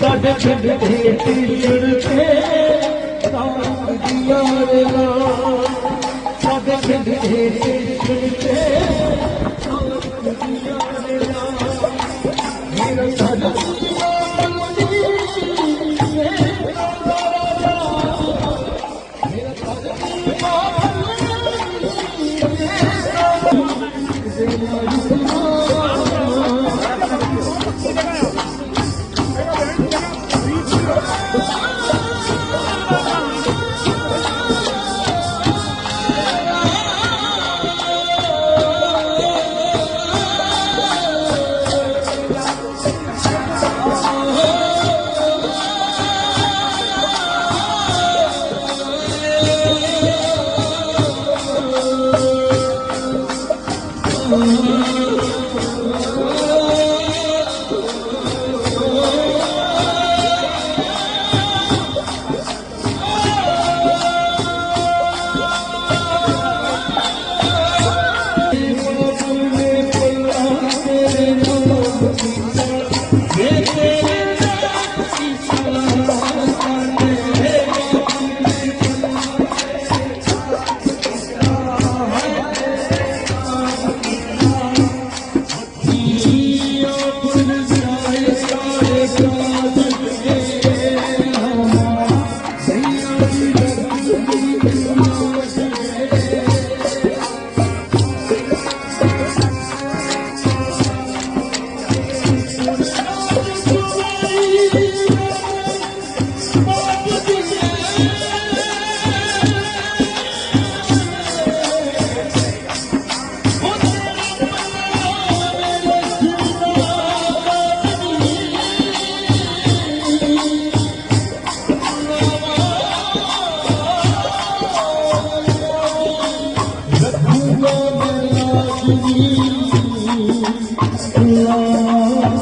ਸਾਡੇ ਪਿੰਡ ਦੇ ਟੀਚਰ ਤੇ ਸਾਹ ਦਿਆ ਰੇ ਲਾ ਸਾਡੇ ਪਿੰਡ ਦੇ Allah